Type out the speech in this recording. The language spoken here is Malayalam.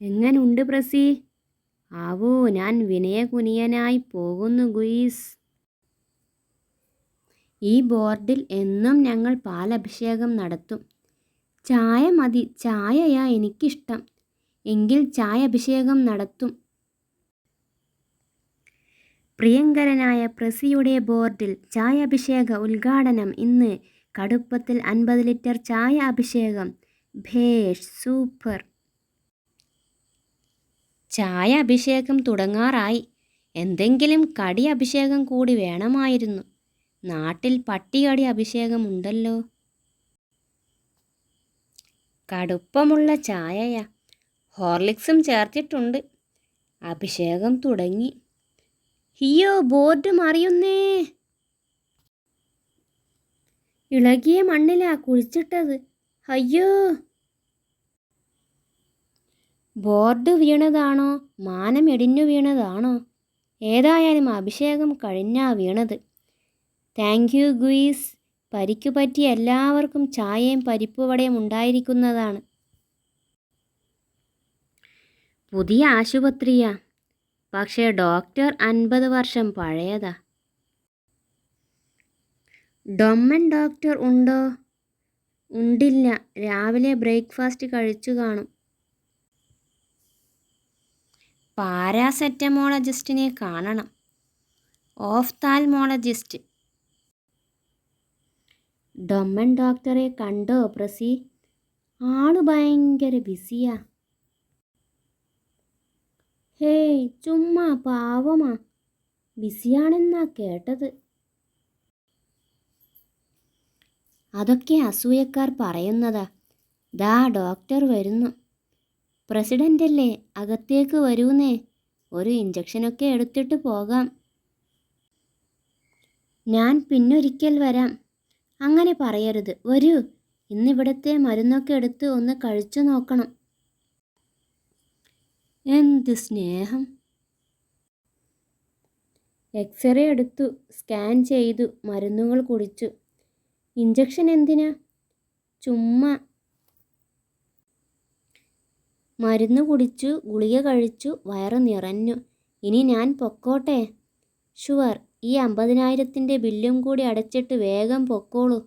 എങ്ങനുണ്ട് പ്രസി? ആവോ ഞാൻ വിനയകുനിയനായി പോകുന്നു ഗുയീസ്. ഈ ബോർഡിൽ എന്നും ഞങ്ങൾ പാലഭിഷേകം നടത്തും. ചായ മതി ചായയാ എനിക്കിഷ്ടം. എങ്കിൽ ചായ അഭിഷേകം നടത്തും. പ്രിയങ്കരനായ പ്രസിയുടെ ബോർഡിൽ ചായ അഭിഷേക ഉദ്ഘാടനം. ഇന്ന് കടുപ്പത്തിൽ അൻപത് ലിറ്റർ ചായ അഭിഷേകം ഭേഷ് സൂപ്പർ. ചായ അഭിഷേകം തുടങ്ങാറായി. എന്തെങ്കിലും കടി അഭിഷേകം കൂടി വേണമായിരുന്നു. നാട്ടിൽ പട്ടികടി അഭിഷേകം ഉണ്ടല്ലോ. കടുപ്പമുള്ള ചായയ. ഹോർലിക്സും ചേർത്തിട്ടുണ്ട്. അഭിഷേകം തുടങ്ങി. ഹിയോ ബോർഡ് മറിയുന്നേ. ഇളകിയ മണ്ണിലാ കുഴിച്ചിട്ടത്. അയ്യോ. ബോർഡ് വീണതാണോ? മാനം വീണതാണോ? ഏതായാലും അഭിഷേകം കഴിഞ്ഞാ വീണത്. Thank you guys. പരിക്കു പറ്റി എല്ലാവർക്കും ചായയും പരിപ്പുവടയും ഉണ്ടായിരിക്കുന്നതാണ്. പുതിയ ആശുപത്രിയാ. പക്ഷേ ഡോക്ടർ അൻപത് വർഷം പഴയതാ. ഡൊമ്മൻ ഡോക്ടർ ഉണ്ടോ? ഉണ്ടില്ല. രാവിലെ ബ്രേക്ക്ഫാസ്റ്റ് കഴിച്ചു കാണും. പാരാസെറ്റമോളജിസ്റ്റിനെ കാണണം. ഓഫ്താൽമോളജിസ്റ്റ്. ഡൊമ്മൻ ഡോക്ടറെ കണ്ടോ പ്രസി? ആൾ ഭയങ്കര ബിസിയാ. ഹേയ് ചുമ്മാ പാവമാ. ബിസിയാണെന്നാ കേട്ടത്. അതൊക്കെ അസൂയക്കാർ പറയുന്നതാ. ദാ ഡോക്ടർ വരുന്നു. പ്രസിഡന്റല്ലേ അകത്തേക്ക് വരൂന്നേ. ഒരു ഇഞ്ചക്ഷനൊക്കെ എടുത്തിട്ട് പോകാം. ഞാൻ പിന്നൊരിക്കൽ വരാം. അങ്ങനെ പറയരുത്. വരൂ. ഇന്നിവിടുത്തെ മരുന്നൊക്കെ എടുത്ത് ഒന്ന് കഴിച്ചു നോക്കണം. എന്ത് സ്നേഹം. എക്സ്റേ എടുത്തു സ്കാൻ ചെയ്തു മരുന്നുകൾ കുടിച്ചു. ഇഞ്ചക്ഷൻ എന്തിനാ? ചുമ്മാ മരുന്ന് കുടിച്ചു ഗുളിക കഴിച്ചു വയറ് നിറഞ്ഞു. ഇനി ഞാൻ പൊക്കോട്ടെ? ഷുവർ ഈ അമ്പതിനായിരത്തിന്റെ ബില്ലും കൂടി അടച്ചിട്ട് വേഗം പൊക്കോളൂ.